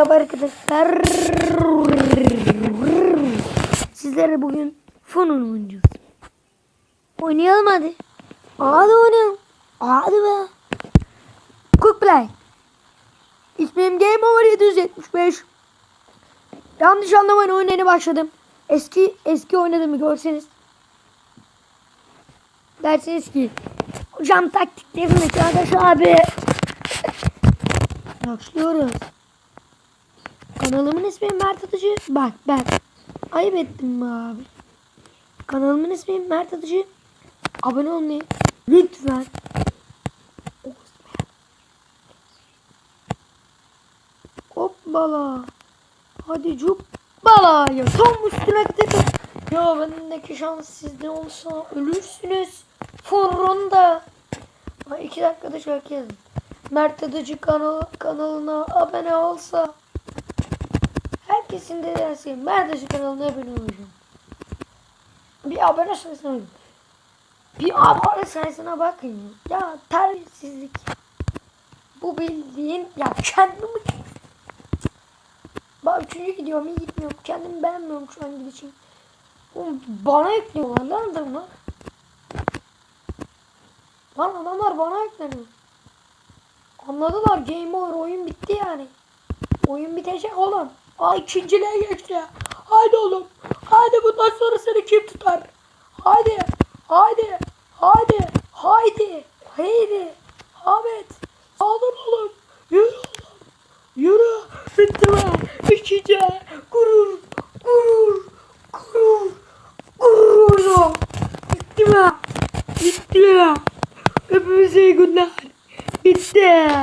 Merhaba arkadaşlar. Sizlere bugün Fun'un oynayacağız. Oynayalım hadi. Hadi oynayalım. Hadi be. Quick play. İsmim Game Over 775. Yanlış anlamayın oyuna yeni başladım. Eski eski oynadığımı görseniz. Dersiniz ki hocam taktiklerini Çağdaş abi. Başlıyoruz. Kanalımın ismi Mert Atıcı. Bak bak. Ayıp ettim mi abi? Kanalımın ismi Mert Atıcı. Abone olmayı lütfen. Hoppala. Hadi cubbala. Ya tam üstüne dedim. Ya bendeki şans sizde olsa ölürsünüz. Furunda. Ay iki dakikada şarkı yazdım. Mert Adıcı kanal, kanalına abone olsa herkesin de dersi Mert Adıcı kanalına abone olacağım. Bir abone sayısına bakın. Bir abone sayısına bakın ya. Terbiyesizlik. Bu bildiğin ya kendimi Bak üçüncü gidiyorum iyi gitmiyorum. Kendimi beğenmiyorum şu an gidişim. Oğlum bana ekliyorlar lan adamlar. Lan adamlar bana ekleniyor. Anladılar game over oyun bitti yani. Oyun bitecek oğlum. Aa ikinciliğe geçti. Haydi oğlum. Haydi bundan sonra seni kim tutar? Haydi. Haydi. Haydi. Haydi. Haydi. Ahmet. Sağdan oğlum. Yürü oğlum. Yürü. Bitti mi? İkinci. Gurur. Gurur. Gurur. Gurur oğlum. Bitti mi? Bitti mi? Hepimize iyi günler. Bitti.